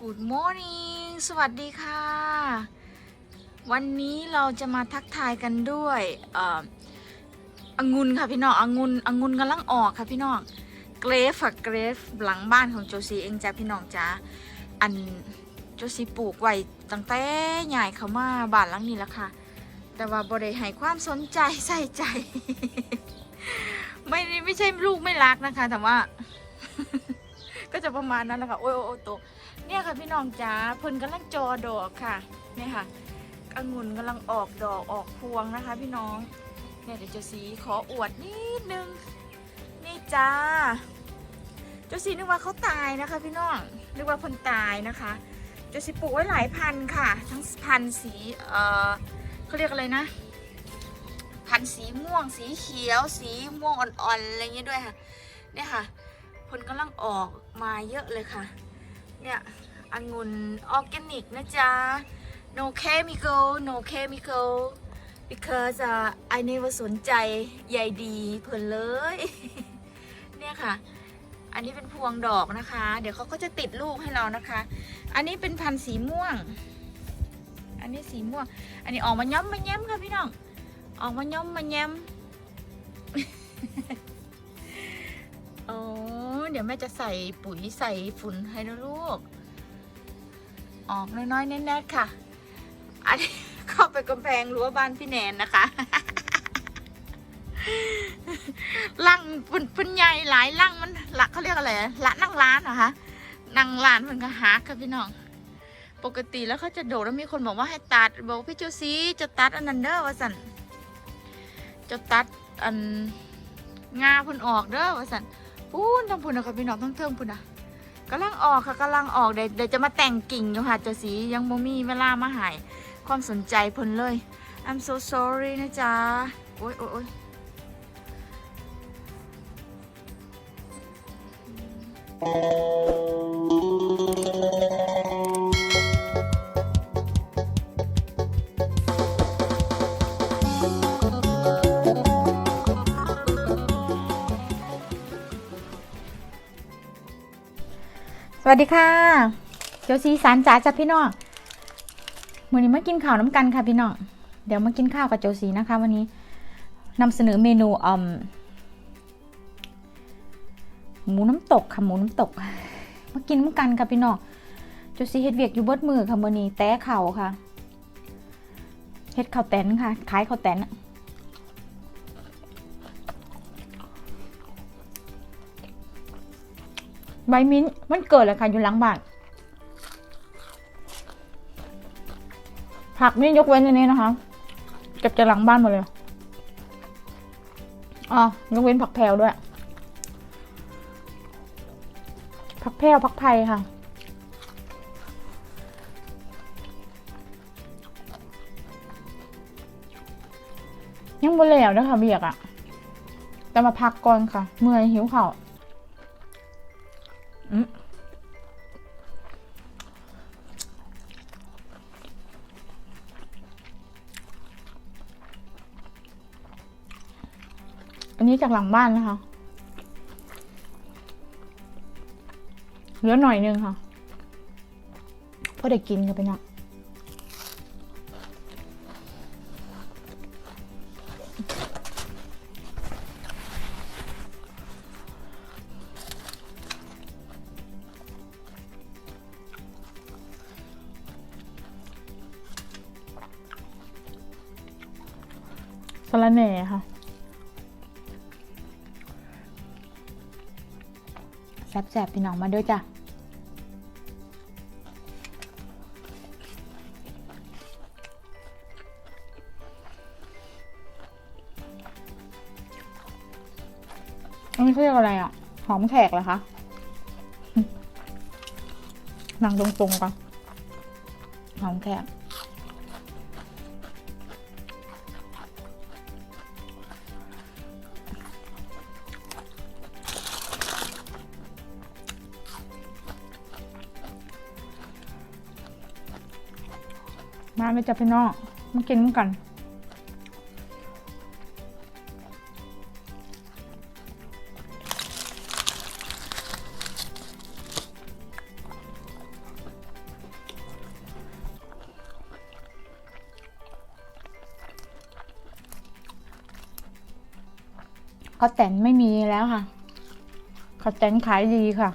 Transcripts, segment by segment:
Good morning สวัสดีค่ะ วันนี้เราจะมาทักทายกันด้วยอ่อองุ่นค่ะพี่น้ององุ่นองุ่นกำลังออกค่ะพี่น้องเกรฟค่ะเกรฟหลังบ้านของโจซีเองจ้าพี่น้องจ้าอันโจซีปลูกไว้ตั้งแต่ใหญ่เขามาบ้านหลังนี้แล้วค่ะ แต่ว่าบริให้ความสนใจใส่ใจ ไม่ไม่ใช่ลูกไม่รักนะคะ แต่ว่า ก็จะประมาณนั้นแหละค่ะ โอ้ยโอ้โอ้โตเนี่ยค่ะพี่น้องจ๋าเพิ่นกำลังจอดอกค่ะเนี่ยค่ะองุ่นกำลังออกดอกออกพวงนะคะ พี่น้อง เนี่ยเดี๋ยวเจาสีขออวดนิดนึง นี่จ้า เจ้าสีนึกว่าเขาตายนะคะ พี่น้องนึกว่าคนตายนะคะเจ้าสีปลูกไว้หลายพันค่ะ ทั้งพันสีเอ่อเขาเรียกอะไรนะพันสีม่วงสีเขียว สีม่วงอ่อนๆอะไรเงี้ยด้วยค่ะ เนี่ยค่ะ ผลกำลังออกมาเยอะเลยค่ะ เนี่ยองุ่นออร์แกนิกนะจ๊ะ no chemical no chemical because uh, I never สนใจใยดีเพิ่นเลย เนี่ยค่ะ อันนี้เป็นพวงดอกนะคะ เดี๋ยวเขาก็จะติดลูกให้เรานะคะ อันนี้เป็นพันธุ์สีม่วง อันนี้สีม่วง อันนี้ออกมาย้อมมาแย้มค่ะพี่น้อง ออกมาย้อมมาแย้ม เดี๋ยวแม่จะใส่ปุ๋ยใส่ฝุ่นให้นะลูก ออกน้อยๆแน่ๆค่ะ อันนี้เข้าไปกำแพงรั้วบ้านพี่แนนนะคะลังปุ่นปุ่นใหญ่หลายลังมันละเขาเรียกอะไรละนั่งร้านเหรอคะนั่งร้านมันก็หักค่ะพี่น้อง ปกติแล้วเขาจะโดดแล้วมีคนบอกว่าให้ตัดบอกพี่จูซีจะตัดอันนั้นเด้อว่าสันจะตัดอันงาพุ่นออกเด้อว่าสัน พูนทั้งพูนนะคะพี่น้องทั้งเทิงพูนอะกำลังออกค่ะกำลังออกเดี๋ยวเดี๋ยวจะมาแต่งกิ่งอยู่ค่ะจะสียังโมมีเวลามาหายความสนใจพนเลย I'm so sorry นะจ๊ะ โอ๊ยโอ๊ยโอ๊ย สวัสดีค่ะ เจ้าสีสารจ๋าจ้ะพี่น้องมื้อนี้มากินข้าวน้ำกันค่ะพี่น้อง เดี๋ยวมากินข้าวกับเจ้าสีนะคะ วันนี้นำเสนอเมนูอืมหมูน้ำตกค่ะหมูน้ำตก มากินน้ำกันค่ะพี่น้อง เจ้าสีเฮ็ดเวียกอยู่เบิดมือค่ะมื้อนี้แต้เข่าค่ะ เฮ็ดข้าวแตนค่ะ ขายข้าวแตน ใบมิ้นท์มันเกิดเลยค่ะอยู่หลังบ้านผักนี่ยกเว้นอันนี้นะคะเก็บจากหลังบ้านหมดเลยอ๋อยกเว้นผักแพรวด้วย ผักแพรวผักไผ่ค่ะ ยังบ่แล้วนะคะเบียกอะแต่มาพักก่อนค่ะ เมื่อยหิวเข้า อันนี้จากหลังบ้านนะคะ เหลือหน่อยนึงค่ะพอได้กินกันไปเนาะะระแหน่ค่ะแซ่บๆพี่น้องมาด้วยจ้ะอันนี้เขาเรียกอะไรอะ หอมแขกเหรอคะอืมนั่งตรงๆก่อนหอมแขก มาไม่จะพี่น้องมากินกันข้าวแตนไม่มีแล้วค่ะข้าวแตนขายดีค่ะ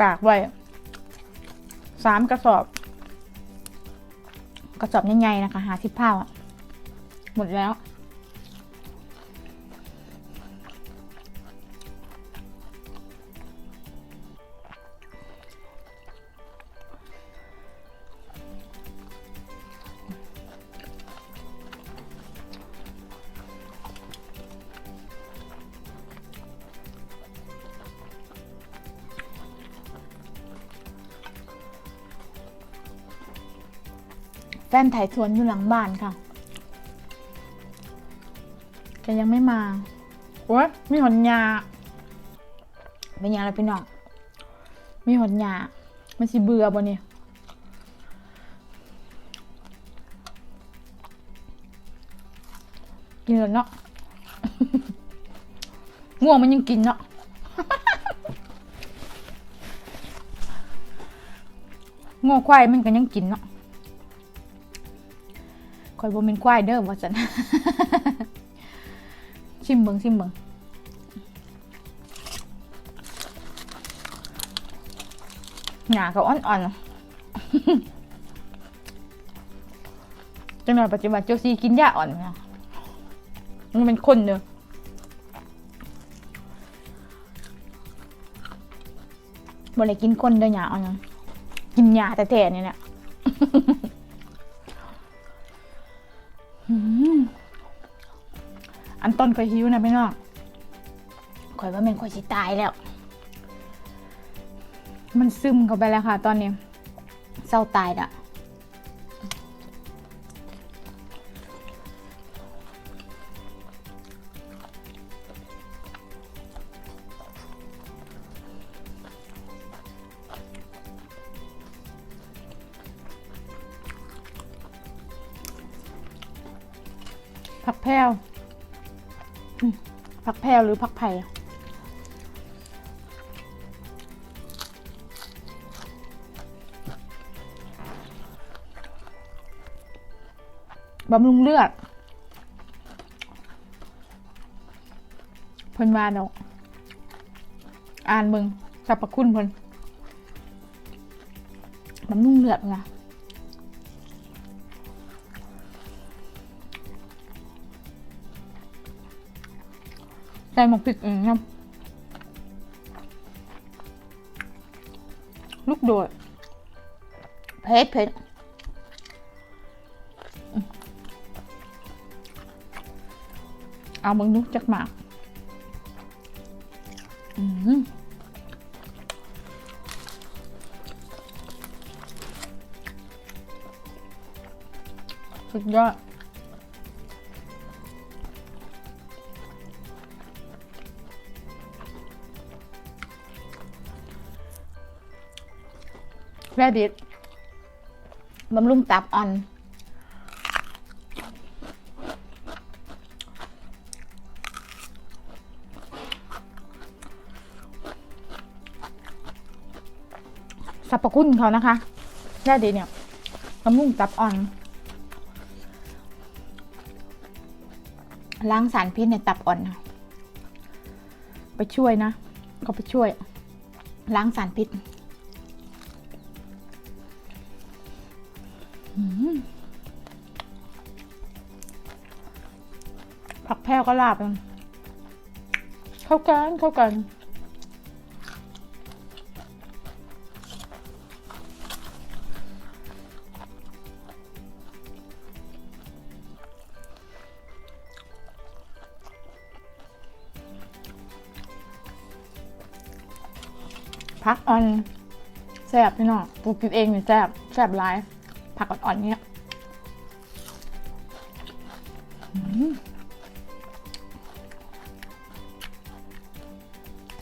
ปากไว้ สามกระสอบ กระสอบใหญ่ๆนะคะหาสิบผ้าหมดแล้ว แฟนถ่ายสวนอยู่หลังบ้านค่ะแกยังไม่มาโอ้ยมีหอนยาเป็นยังไงพี่น้องมีหอนยามันสิเบื่อบ่เนี่ยกินแล้วเนาะง่วงมันยังกินเนาะง่วงควายมันก็ยังกินเนาะ คอยบ่เป็นควายเด้อว่าจันชิมเบิงชิมเบิงหนาก็อ่อนๆจังหน่อยปัจจุบันเจ้าซีกินยาอ่อนไหมอะมันเป็นคนเด้อบ่ได้กินคนเด้อหยาอ่อนกินยาแต่แท้ๆนี่แหละ อืมอันต้นคอยหิวนะพี่น้องคอยว่าแมันคอยสิตายแล้ว มันซึมเข้าไปแล้วค่ะ ตอนนี้เศร้าตายละ ผักแพรวผักแพรวหรือผักไผ่บำรุงเลือดเพิ่นว่าดอกอ่านมึงสรรพคุณเพิ่นบำรุงเลือดไง ใส่หมกพริกเองครับลู แรดิตบำรุงตับอ่อน สรรพคุณเขานะคะแรดิตเนี่ยบำรุงตับอ่อนล้างสารพิษในตับอ่อน ไปช่วยนะเขาไปช่วย ล้างสารพิษ ผักแพรวก็ลาบกันเข้ากันเข้ากันผักอ่อนแซ่บพี่น้องปลูกินเองเนี่ยแซ่บแซ่บหลายผักอ่อนๆเนี้ยอืม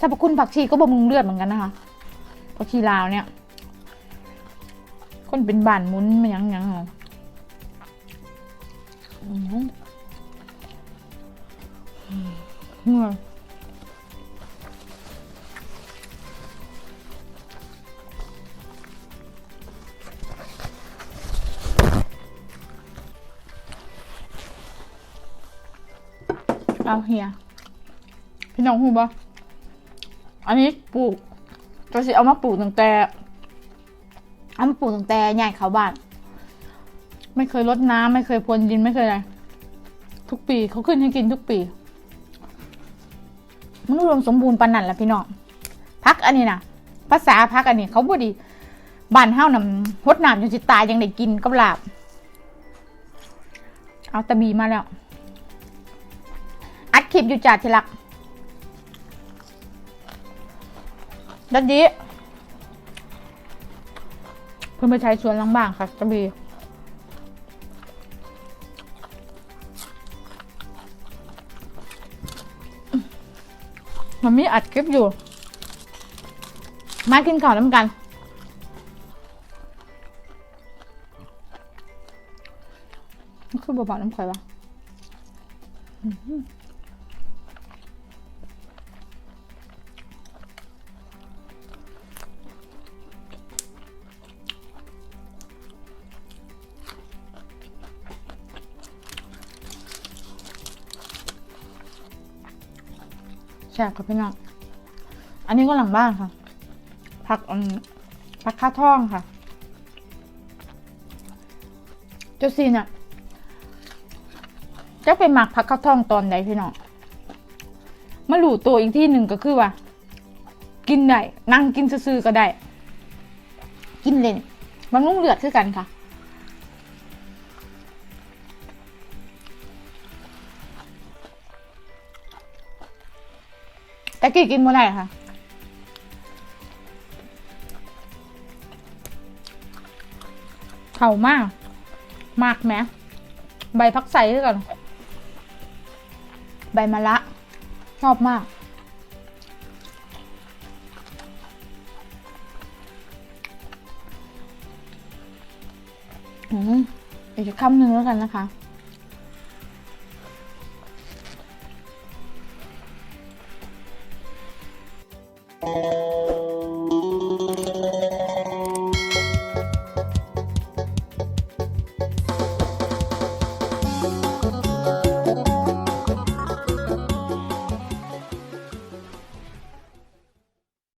สรรพคุณผักชีก็บำรุงเลือดเหมือนกันนะคะผักชีลาวเนี่ย คนเป็นบานมุนมันยังยังเหรอเื่อเอาเฮียพี่น้องหูบ่ อันนี้ปลูกก็สิเอามาปลูกตั้งแต่เอามาปลูกตั้งแต่ใหญ่เขาบ้านไม่เคยรดน้ำไม่เคยพรวนดินไม่เคยอะไรทุกปีเขาขึ้นให้กินทุกปี มันอุดมสมบูรณ์ปานนั่นแหละพี่น้องพักอันนี้นะภาษาพักอันนี้ เขาบดีบ้านเฮ้านำหดน้ำจนสิตายยังได้กินกับลาบ เอาตะบีมาแล้ว อัดคลิปอยู่จ่าทีลัก ดัดดีเพื่อนไปใช้สวนหลังบ้างค่ะตะบีมันมีอัดคลิปอยู่ มากินข้าวน้ำกัน คือเบาๆน้ำข่อยวะ ซ่บครับพี่น้อง อันนี้ก็หลังบ้านค่ะ ผักผักข้าท่องค่ะ เจ้าซีน่ะจะไปหมักผักข้าท่องตอนใดพี่น้องมาหลู่ตัวอีกที่หนึ่งก็คือว่า กินได้ นั่งกินซื่อๆก็ได้ กินเล่นมันรุ่งเลือดคือกันค่ะ แต่กี้กินบ่ได้ค่ะ เข่ามาก มากไหมใบพักใส่ด้วยกัน ใบมะละชอบมาก อืมอีกคำหนึ่งแล้วกันนะคะ